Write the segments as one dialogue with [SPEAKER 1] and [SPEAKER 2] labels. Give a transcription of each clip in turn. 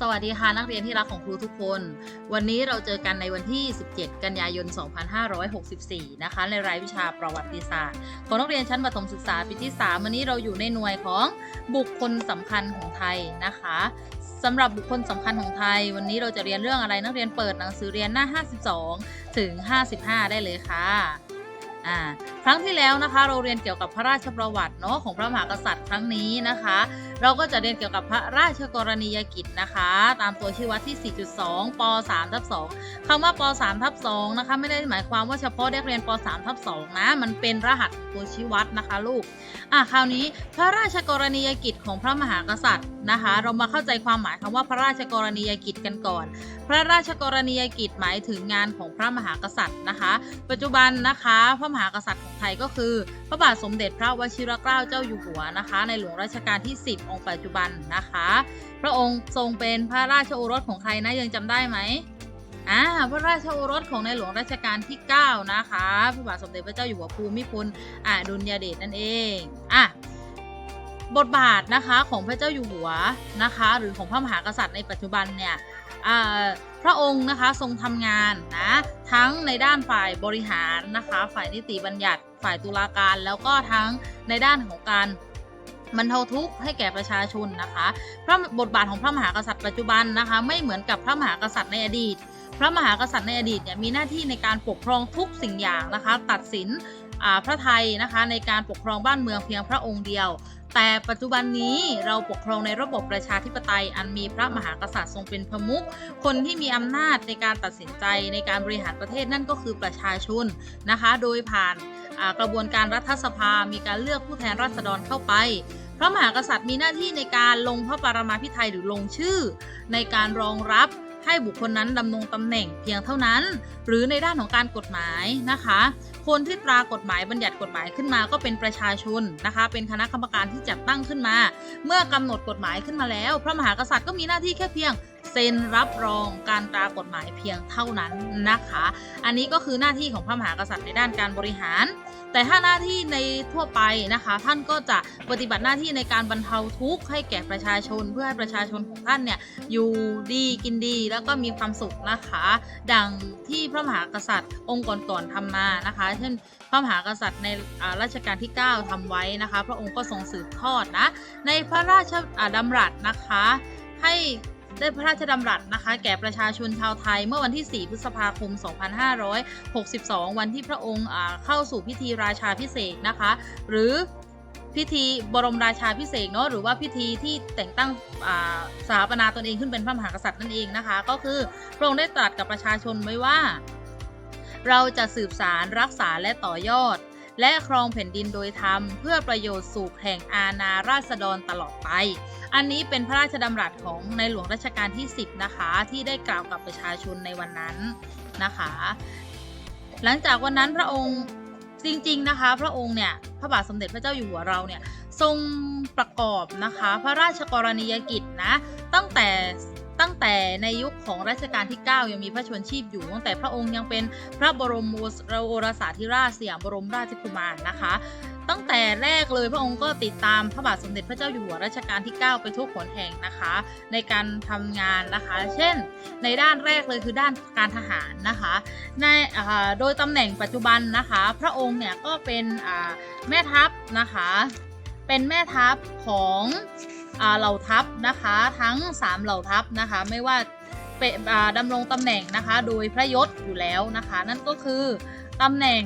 [SPEAKER 1] สวัสดีค่ะนักเรียนที่รักของครูทุกคน วันนี้เราเจอกันในวันที่ 17 กันยายน 2564 นะคะ ในรายวิชาประวัติศาสตร์ของนักเรียนชั้นประถมศึกษาปีที่ 3 วันนี้เราอยู่ในหน่วยของบุคคลสำคัญของไทยนะคะสำหรับบุคคลสำคัญของไทย วันนี้เราจะเรียนเรื่องอะไรนักเรียนเปิดหนังสือเรียนหน้า 52 ถึง 55 ได้เลยค่ะ อ่าครั้งที่แล้วนะคะเราเรียนเกี่ยวกับพระราชประวัติเนาะของพระมหากษัตริย์ครั้งนี้นะคะ เราก็จะเรียนเกี่ยวกับพระราชกรณียกิจนะคะ ตามตัวชี้วัดที่ 4.2ป3ทับ2คำว่าป3ทับ2นะคะไม่ได้หมายความว่าเฉพาะเด็กเรียนป3ทับ2นะมันเป็นรหัสตัวชี้วัดนะคะลูกอะคราวนี้พระราชกรณียกิจของพระมหากษัตริย์นะคะ เรามาเข้าใจความหมายคำว่าพระราชกรณียกิจกันก่อน พระราชกรณียกิจหมายถึงงานของพระมหากษัตริย์นะคะ ปัจจุบันนะคะพระมหากษัตริย์ของไทยก็คือ พระบาทสมเด็จพระวชิรเกล้าเจ้าอยู่หัวนะคะ ในหลวงรัชกาลที่ 10 องค์ปัจจุบันนะคะ พระองค์ทรงเป็นพระราชโอรสของใครนะยังจำได้ไหมอ่าพระราชโอรสของในหลวงรัชกาลที่ 9 นะคะพระบาทสมเด็จพระเจ้าอยู่หัวภูมิพลอดุลยเดชนั่นเองอะบทบาทนะคะของพระเจ้าอยู่หัวนะคะ หรือของพระมหากษัตริย์ในปัจจุบันเนี่ย พระองค์นะคะทรงทำงานนะทั้งในด้านฝ่ายบริหารนะคะฝ่ายนิติบัญญัติ ฝ่ายตุลาการ แล้วก็ทั้งในด้านของการบรรเทาทุกข์ให้แก่ประชาชนนะคะพระบทบาทของพระมหากษัตริย์ปัจจุบันนะคะไม่เหมือนกับพระมหากษัตริย์ในอดีต พระมหากษัตริย์ในอดีตเนี่ยมีหน้าที่ในการปกครองทุกสิ่งอย่างนะคะ ตัดสินพระไทยนะคะในการปกครองบ้านเมืองเพียงพระองค์เดียว แต่ปัจจุบันนี้เราปกครองในระบบประชาธิปไตยอันมีพระมหากษัตริย์ทรงเป็นประมุข คนที่มีอำนาจในการตัดสินใจในการบริหารประเทศนั่นก็คือประชาชนนะคะ โดยผ่านกระบวนการรัฐสภา มีการเลือกผู้แทนราษฎรเข้าไปพระมหากษัตริย์มีหน้าที่ในการลงพระปรมาภิไธยหรือลงชื่อ ในการรองรับให้บุคคลนั้นดำรงตำแหน่งเพียงเท่านั้น หรือในด้านของการกฎหมายนะคะ คนที่ตรากฎหมายบัญญัติกฎหมายขึ้นมาก็เป็นประชาชนนะคะ เป็นคณะกรรมการที่จัดตั้งขึ้นมา เมื่อกำหนดกฎหมายขึ้นมาแล้ว พระมหากษัตริย์ก็มีหน้าที่แค่เพียง เซ็นรับรองการตรากฎหมายเพียงเท่านั้นนะคะ อันนี้ก็คือหน้าที่ของพระมหากษัตริย์ในด้านการบริหาร แต่ถ้าหน้าที่ในทั่วไปนะคะ ท่านก็จะปฏิบัติหน้าที่ในการบรรเทาทุกข์ให้แก่ประชาชน เพื่อให้ประชาชนของท่านเนี่ยอยู่ดีกินดีแล้วก็มีความสุขนะคะ ดังที่พระมหากษัตริย์องค์ก่อนๆทำมานะคะ เช่น พระมหากษัตริย์ในรัชกาลที่ 9ทำไว้นะคะ พระองค์ก็ทรงสืบทอดนะในพระราชอ่ารัสนะคะ ให้ ได้พระราชดำรัสนะคะ แก่ประชาชนชาวไทยเมื่อวันที่ 4 พฤษภาคม 2562 วันที่พระองค์เข้าสู่พิธีราชาพิเศษนะคะ หรือพิธีบรมราชาพิเศษเนาะหรือว่าพิธีที่แต่งตั้งสถาปนาตนเองขึ้นเป็นพระมหากษัตริย์นั่นเองนะคะ ก็คือพระองค์ได้ตรัสกับประชาชนไว้ว่า เราจะสืบสารรักษาและต่อยอด และครองแผ่นดินโดยธรรม เพื่อประโยชน์สุขแห่งอาณาราษฎรตลอดไป อันนี้เป็นพระราชดำรัสของในหลวงรัชกาลที่ 10 นะคะ ที่ได้กล่าวกับประชาชนในวันนั้นนะคะ หลังจากวันนั้นพระองค์จริงๆนะคะ พระองค์เนี่ยพระบาทสมเด็จพระเจ้าอยู่หัวเราเนี่ยทรงประกอบนะคะ พระราชกรณียกิจนะตั้งแต่ ตั้งแต่ในยุคของรัชกาลที่ 9 ยังมีพระชนชีพอยู่ ตั้งแต่พระองค์ยังเป็นพระบรมโอรสาธิราชสยามบรมราชกุมารนะคะตั้งแต่แรกเลยพระองค์ก็ติดตามพระบาทสมเด็จพระเจ้าอยู่หัวรัชกาลที่ 9 ไปทุกหนแห่งนะคะ ในการทำงานนะคะ เช่น ในด้านแรกเลยคือด้านการทหารนะคะในโดยตำแหน่งปัจจุบันนะคะ พระองค์เนี่ยก็เป็นแม่ทัพนะคะ เป็นแม่ทัพของ เหล่าทัพนะคะ ทั้ง 3 เหล่าทัพนะคะ ไม่ว่าเป็นอ่าดำรงตำแหน่งนะคะ โดยพระยศอยู่แล้วนะคะ นั่นก็คือตำแหน่ง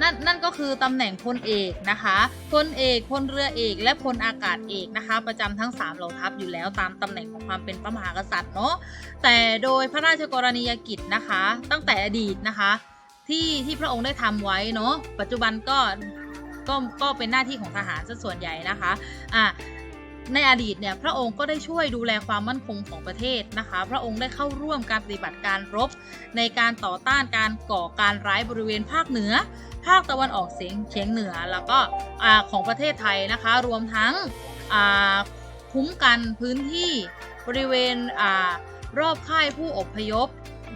[SPEAKER 1] นั่นนั่นก็คือตำแหน่งพลเอกนะคะพลเอกพลเรือเอก และพลอากาศเอกนะคะ ประจำทั้ง 3 เหล่าทัพอยู่แล้วตามตำแหน่งของความเป็นพระมหากษัตริย์เนาะแต่โดยพระราชกรณียกิจนะคะ ตั้งแต่อดีตนะคะ ที่ที่พระองค์ได้ทำไว้เนาะปัจจุบันก็ ก็ก็เป็นหน้าที่ของทหารซะส่วนใหญ่นะคะอะในอดีตเนี่ยพระองค์ก็ได้ช่วยดูแลความมั่นคงของประเทศนะคะ พระองค์ได้เข้าร่วมการปฏิบัติการรบ ในการต่อต้านการก่อการร้ายบริเวณภาคเหนือ ภาคตะวันออกเฉียงเฉียงเหนือแล้วก็ของประเทศไทยนะคะ รวมทั้งคุ้มกันพื้นที่บริเวณอรอบค่ายผู้อพยพ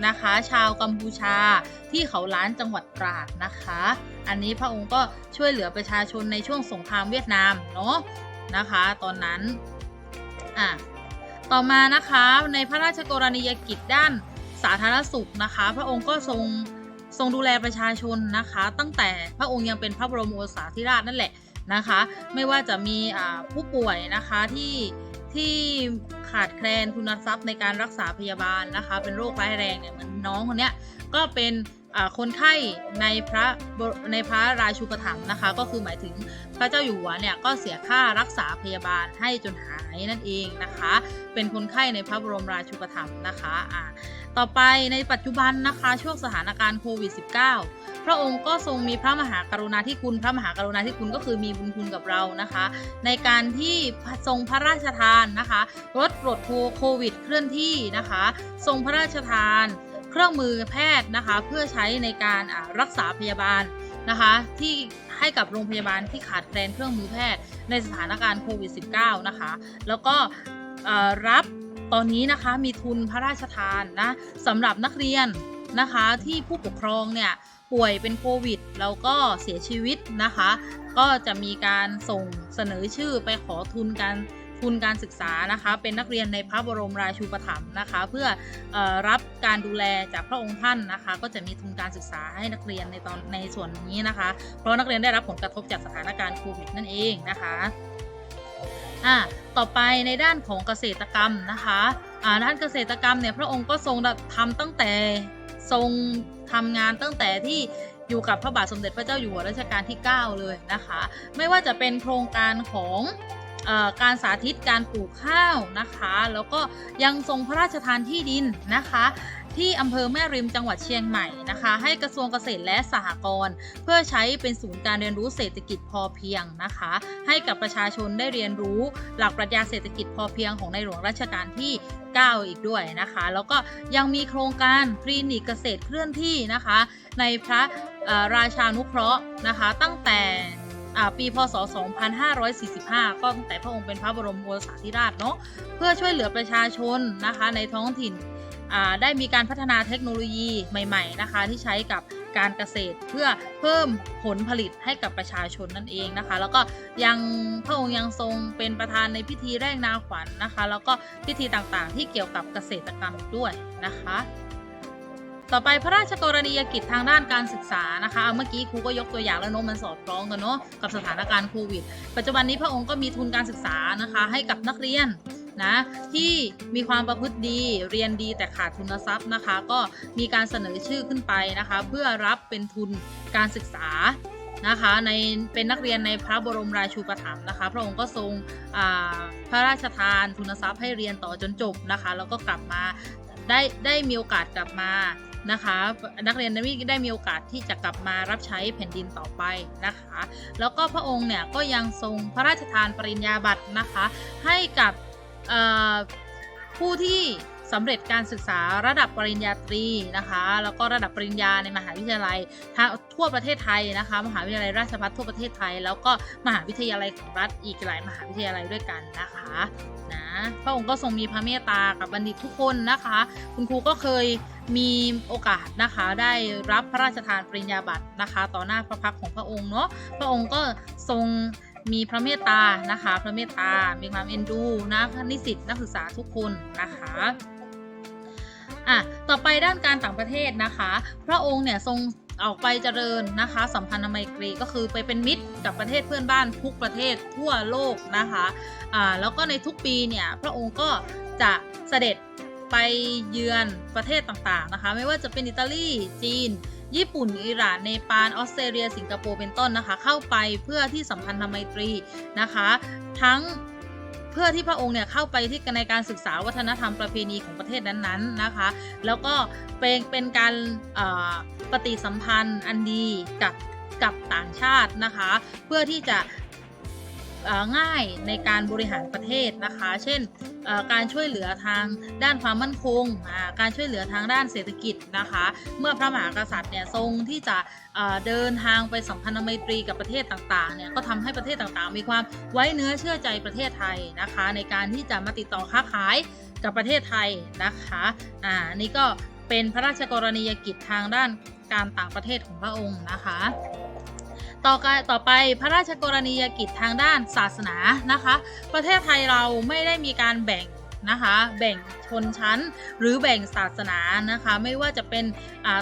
[SPEAKER 1] นะคะ ชาวกัมพูชาที่เขาล้านจังหวัดตราดนะคะ อันนี้พระองค์ก็ช่วยเหลือประชาชนในช่วงสงครามเวียดนามเนาะนะคะ ตอนนั้นอะต่อมานะคะในพระราชกรณียกิจด้านสาธารณสุขนะคะ พระองค์ก็ทรงทรงดูแลประชาชนนะคะ ตั้งแต่พระองค์ยังเป็นพระบรมโอรสาธิราชนั่นแหละนะคะ ไม่ว่าจะมีผู้ป่วยนะคะที่ ที่ขาดแคลนทุนทรัพย์ในการรักษาพยาบาลนะคะ เป็นโรคร้ายแรงเนี่ยเหมือนน้องคนเนี้ยก็เป็น คนไข้ในพระในพระราชูปถัมภ์นะคะ ก็คือหมายถึงพระเจ้าอยู่หัวเนี่ยก็เสียค่ารักษาพยาบาลให้จนหายนั่นเองนะคะ เป็นคนไข้ในพระบรมราชูปถัมภ์นะคะอ่าต่อไปในปัจจุบันนะคะช่วงสถานการณ์โควิด -19 พระองค์ก็ทรงมีพระมหากรุณาธิคุณ พระมหากรุณาธิคุณก็คือมีบุญคุณกับเรานะคะ ในการที่ทรงพระราชทานนะคะรถตรวโควิดเคลื่อนที่นะคะ ทรงพระราชทาน เครื่องมือแพทย์นะคะ เพื่อใช้ในการรักษาพยาบาลนะคะ ที่ให้กับโรงพยาบาลที่ขาดแคลนเครื่องมือแพทย์ในสถานการณ์โควิด -19 นะคะ แล้วก็รับตอนนี้นะคะมีทุนพระราชทานนะสำหรับนักเรียนนะคะที่ผู้ปกครองเนี่ยป่วยเป็นโควิดแล้วก็เสียชีวิตนะคะ ก็จะมีการส่งเสนอชื่อไปขอทุนการ ทุนการศึกษานะคะเป็นนักเรียนในพระบรมราชูปถัมภ์นะคะเพื่ออรับการดูแลจากพระองค์ท่านนะคะ ก็จะมีทุนการศึกษาให้นักเรียนในตอนในส่วนนี้นะคะ เพราะนักเรียนได้รับผลกระทบจากสถานการณ์โควิดนั่นเองนะคะอะต่อไปในด้านของเกษตรกรรมนะคะอ่าด้านเกษตรกรรมเนี่ยพระองค์ก็ทรงทำตั้งแต่ทรงทำงานตั้งแต่ที่อยู่กับพระบาทสมเด็จพระเจ้าอยู่หัวรัชกาลที่ 9 เลยนะคะ ไม่ว่าจะเป็นโครงการของ การสาธิตการปลูกข้าวนะคะ แล้วก็ยังทรงพระราชทานที่ดินนะคะ ที่อำเภอแม่ริมจังหวัดเชียงใหม่นะคะ ให้กระทรวงเกษตรและสหกรณ์เพื่อใช้เป็นศูนย์การเรียนรู้เศรษฐกิจพอเพียงนะคะ ให้กับประชาชนได้เรียนรู้หลักปรัชญาเศรษฐกิจพอเพียงของในหลวงรัชกาลที่9อีกด้วยนะคะ แล้วก็ยังมีโครงการคลินิกเกษตรเคลื่อนที่นะคะ ในพระราชานุเคราะห์นะคะ ตั้งแต่ ปีพศ 2545 ก็ตั้งแต่พระองค์เป็นพระบรมโอรสาธิราชเนาะเพื่อช่วยเหลือประชาชนนะคะในท้องถิ่นได้มีการพัฒนาเทคโนโลยีใหม่ๆนะคะที่ใช้กับการเกษตรเพื่อเพิ่มผลผลิตให้กับประชาชนนั่นเองนะคะ แล้วก็ยังพระองค์ยังทรงเป็นประธานในพิธีแรกนาขวัญนนะคะ แล้วก็พิธีต่างๆที่เกี่ยวกับเกษตรกรรมด้วยนะคะ ต่อไปพระราชกรณียกิจทางด้านการศึกษานะคะเอาเมื่อกี้ครูก็ยกตัวอย่างแล้วเนอะมันสอดคล้องกันเนาะกับสถานการณ์โควิด ปัจจุบันนี้พระองค์ก็มีทุนการศึกษานะคะให้กับนักเรียนนะที่มีความประพฤติดีเรียนดีแต่ขาดทุนทรัพย์นะคะ ก็มีการเสนอชื่อขึ้นไปนะคะ เพื่อรับเป็นทุนการศึกษานะคะในเป็นนักเรียนในพระบรมราชูปถัมภ์นะคะ พระองค์ก็ทรงพระราชทานทุนทรัพย์ให้เรียนต่อจนจบนะคะ แล้วก็กลับมาได้ได้มีโอกาสกลับมา นะคะ นักเรียนได้ได้มีโอกาสที่จะกลับมารับใช้แผ่นดินต่อไปนะคะ แล้วก็พระองค์เนี่ยก็ยังทรงพระราชทานปริญญาบัตรนะคะ ให้กับผู้ที่สำเร็จการศึกษาระดับปริญญาตรีนะคะ แล้วก็ระดับปริญญาในมหาวิทยาลัยทั้งทั่วประเทศไทยนะคะ มหาวิทยาลัยราชภัฏทั่วประเทศไทย แล้วก็มหาวิทยาลัยของรัฐอีกหลายมหาวิทยาลัยด้วยกันนะคะนะพระองค์ก็ทรงมีพระเมตตากับบัณฑิตทุกคนนะคะ คุณครูก็เคย มีโอกาสนะคะได้รับพระราชทานปริญญาบัตรนะคะ ต่อหน้าพระพักของพระองค์เนาะพระองค์ก็ทรงมีพระเมตตานะคะ พระเมตตา มีความเอ็นดูนะนิสิตนักศึกษาทุกคนนะคะอะต่อไปด้านการต่างประเทศนะคะ พระองค์เนี่ยทรงออกไปเจริญนะคะ สัมพันธไมตรีก็คือไปเป็นมิตรกับประเทศเพื่อนบ้านทุกประเทศทั่วโลกนะคะอ่าแล้วก็ในทุกปีเนี่ยพระองค์ก็จะเสด็จ ไปเยือนประเทศต่างๆนะคะ ไม่ว่าจะเป็นอิตาลีจีน ญี่ปุ่น อิหร่าน เนปาล ออสเตรเลีย สิงคโปร์ เป็นต้นนะคะ เข้าไปเพื่อที่สัมพันธไมตรีนะคะ ทั้งเพื่อที่พระองค์เนี่ยเข้าไปที่ในการศึกษาวัฒนธรรมประเพณีของประเทศนั้นๆนะคะ แล้วก็เป็นเป็นการปฏิสัมพันธ์อันดีกับกับต่างชาตินะคะ เพื่อที่จะง่ายในการบริหารประเทศนะคะ เช่น การช่วยเหลือทางด้านความมั่นคง การช่วยเหลือทางด้านเศรษฐกิจนะคะ เมื่อพระมหากษัตริย์เนี่ยทรงที่จะเดินทางไปสัมพันธไมตรีกับประเทศต่างๆเนี่ยก็ทำให้ประเทศต่างๆ มีความไว้เนื้อเชื่อใจประเทศไทยนะคะ ในการที่จะมาติดต่อค้าขายกับประเทศไทยนะคะอ่านี่ก็เป็นพระราชกรณียกิจทางด้านการต่างประเทศของพระองค์นะคะ ต่อไปต่อไปพระราชกรณียกิจทางด้านศาสนานะคะ ประเทศไทยเราไม่ได้มีการแบ่งนะคะแบ่งชนชั้นหรือแบ่งศาสนานะคะ ไม่ว่าจะเป็น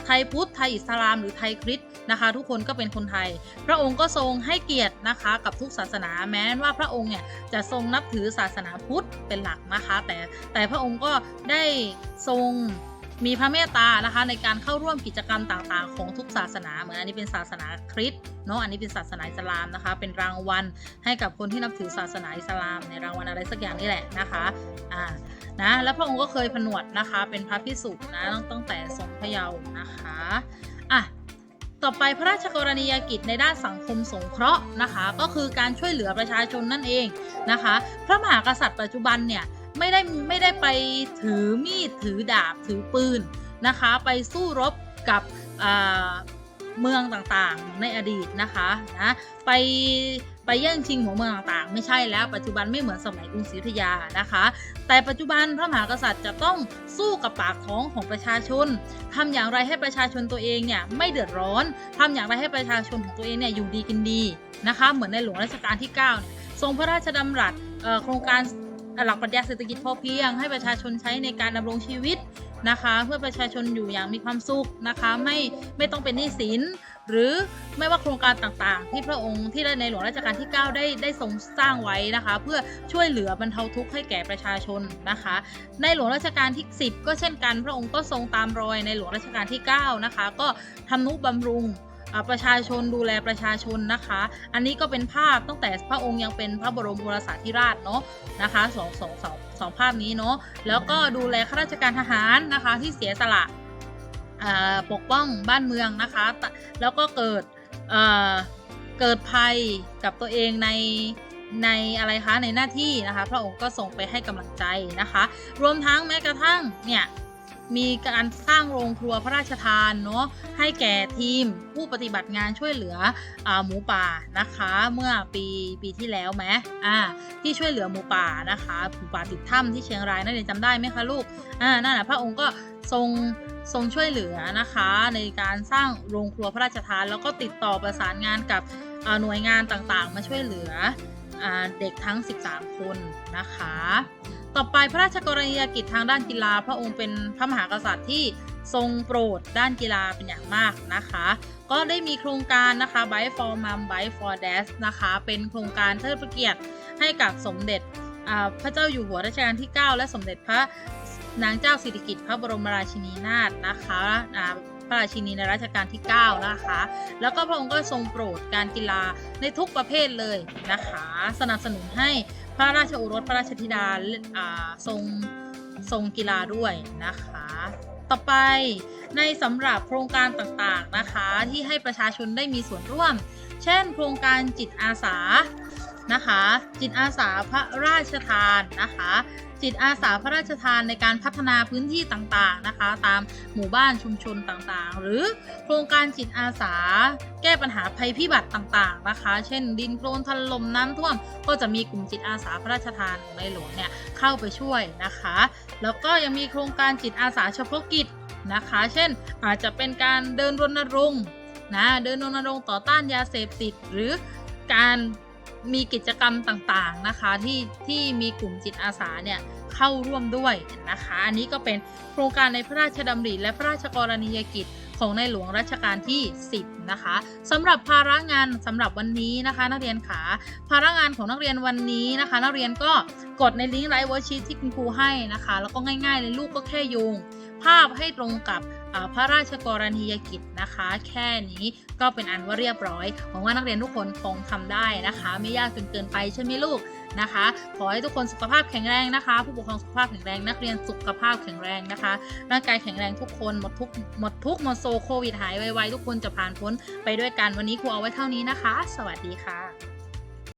[SPEAKER 1] ไทยพุทธไทยอิสลาม หรือไทยคริสต์นะคะ ทุกคนก็เป็นคนไทย พระองค์ก็ทรงให้เกียรตินะคะกับทุกศาสนาแม้ว่าพระองค์เนี่ยจะทรงนับถือศาสนาพุทธเป็นหลักนะคะ แต่แต่พระองค์ก็ได้ทรง มีพระเมตตานะคะในการเข้าร่วมกิจกรรมต่างๆ ของทุกศาสนา เหมือนอันนี้เป็นศาสนาคริสต์เนาะอันนี้เป็นศาสนาอิสลามนะคะ เป็นรางวัลให้กับคนที่นับถือศาสนาอิสลามในรางวัลอะไรสักอย่างนี่แหละนะคะอ่านะแล้วพระองค์ก็เคยผนวดนะคะ เป็นพระพิสุนะตั้งตั้งแต่ทรงพระเยาว์นะคะอะต่อไปพระราชกรณียกิจในด้านสังคมสงเคราะห์นะคะ ก็คือการช่วยเหลือประชาชนนั่นเองนะคะ พระมหากษัตริย์ปัจจุบันเนี่ย ไม่ได้ไม่ได้ไปถือมีดถือดาบถือปืนนะคะ ไปสู้รบกับเมืองต่างๆในอดีตนะคะนะไปไปแย่งชิงหัวเมืองต่างๆ ไม่ใช่แล้วปัจจุบันไม่เหมือนสมัยกรุงศรีอยุธยานะคะ แต่ปัจจุบันพระมหากษัตริย์จะต้องสู้กับปากท้องของประชาชนทำอย่างไรให้ประชาชนตัวเองเนี่ยไม่เดือดร้อนทำอย่างไรให้ประชาชนของตัวเองเนี่ยอยู่ดีกินดีนะคะ เหมือนในหลวงรัชกาลที่9เนี่ยทรงพระราชดำรัสโครงการ หลักปรัชญาเศรษฐกิจพอเพียง ให้ประชาชนใช้ในการดำรงชีวิตนะคะ เพื่อประชาชนอยู่อย่างมีความสุขนะคะไม่ไม่ต้องเป็นหนี้สิน หรือไม่ว่าโครงการต่างๆ ที่พระองค์ที่ได้ในหลวงรัชกาลที่ 9 ได้ได้ทรงสร้างไว้นะคะ เพื่อช่วยเหลือบรรเทาทุกข์ให้แก่ประชาชนนะคะ ในหลวงรัชกาลที่ 10 ก็เช่นกัน พระองค์ก็ทรงตามรอยในหลวงรัชกาลที่ 9 นะคะ ก็ทำนุบำรุง ประชาชนดูแลประชาชนนะคะ อันนี้ก็เป็นภาพตั้งแต่พระองค์ยังเป็นพระบรมโอรสาธิราชเนาะนะคะสองสองสองสองภาพนี้เนาะแล้วก็ดูแลข้าราชการทหารนะคะที่เสียสละปกป้องบ้านเมืองนะคะ แล้วก็เกิดเเกิดภัยกับตัวเองในในอะไรคะในหน้าที่นะคะ พระองค์ก็ส่งไปให้กำลังใจนะคะ รวมทั้งแม้กระทั่งเนี่ย มีการสร้างโรงครัวพระราชทานเนาะให้แก่ทีมผู้ปฏิบัติงานช่วยเหลืออหมูป่านะคะ เมื่อปีปีที่แล้วไหมอ่าที่ช่วยเหลือหมูป่านะคะหมูป่าติดถ้ำที่เชียงรายนั่นเองจำได้ไหมคะลูกอ่านั่นแหละพระองค์ก็ทรงทรงช่วยเหลือนะคะในการสร้างโรงครัวพระราชทาน แล้วก็ติดต่อประสานงานกับหน่วยงานต่างๆ มาช่วยเหลืออเด็กทั้ง 13 คนนะคะ ต่อไปพระราชกรณียกิจทางด้านกีฬา พระองค์เป็นพระมหากษัตริย์ที่ทรงโปรดด้านกีฬาเป็นอย่างมากนะคะ ก็ได้มีโครงการนะคะ Bike for Mom Bike for Dad นะคะ เป็นโครงการเทิดพระเกียรติให้กับสมเด็จพระเจ้าอยู่หัวรัชกาลที่ 9 และสมเด็จพระนางเจ้าสิริกิติ์พระบรมราชินีนาถนะคะพระราชินีในรัชกาลที่ 9 นะคะ แล้วก็พระองค์ก็ทรงโปรดการกีฬาในทุกประเภทเลยนะคะ สนับสนุนให้ พระราชโอรสพระราชธิดาทรงทรงกีฬาด้วยนะคะ ต่อไปในสำหรับโครงการต่างๆนะคะที่ให้ประชาชนได้มีส่วนร่วม เช่น โครงการจิตอาสานะคะ จิตอาสาพระราชทานนะคะ จิตอาสาพระราชทานในการพัฒนาพื้นที่ต่างๆนะคะ ตามหมู่บ้านชุมชนต่างๆ หรือโครงการจิตอาสา แก้ปัญหาภัยพิบัติต่างๆนะคะ เช่น ดินโคลนถล่มน้ำท่วม ก็จะมีกลุ่มจิตอาสาพระราชทานในหลวงเนี่ยเข้าไปช่วยนะคะ แล้วก็ยังมีโครงการจิตอาสาเฉพาะกิจนะคะ เช่น อาจจะเป็นการเดินรณรงค์นะเดินรณรงค์ต่อต้านยาเสพติดหรือการ มีกิจกรรมต่างๆนะคะที่ที่มีกลุ่มจิตอาสาเนี่ยเข้าร่วมด้วยนะคะ อันนี้ก็เป็นโครงการในพระราชดำริและพระราชกรณียกิจของในหลวงรัชกาลที่ 10 นะคะสำหรับภาระงานสำหรับวันนี้นะคะ นักเรียนขาภาระงานของนักเรียนวันนี้นะคะ นักเรียนก็กดในลิงก์ไลฟ์เวอร์ชีที่คุณครูให้นะคะ แล้วก็ง่ายๆเลยลูกก็แค่โยง ภาพให้ตรงกับพระราชกรณียกิจนะคะ แค่นี้ก็เป็นอันว่าเรียบร้อยหวังว่านักเรียนทุกคนคงทำได้นะคะ ไม่ยากจนเกินไปใช่ไหมลูกนะคะ ขอให้ทุกคนสุขภาพแข็งแรงนะคะ ผู้ปกครองสุขภาพแข็งแรง นักเรียนสุขภาพแข็งแรงนะคะ ร่างกายแข็งแรงทุกคนหมดทุกหมดทุกหมดโซโควิดหายไวๆทุกคนจะผ่านพ้นไปด้วยกันวันนี้ครูเอาไว้เท่านี้นะคะ สวัสดีค่ะ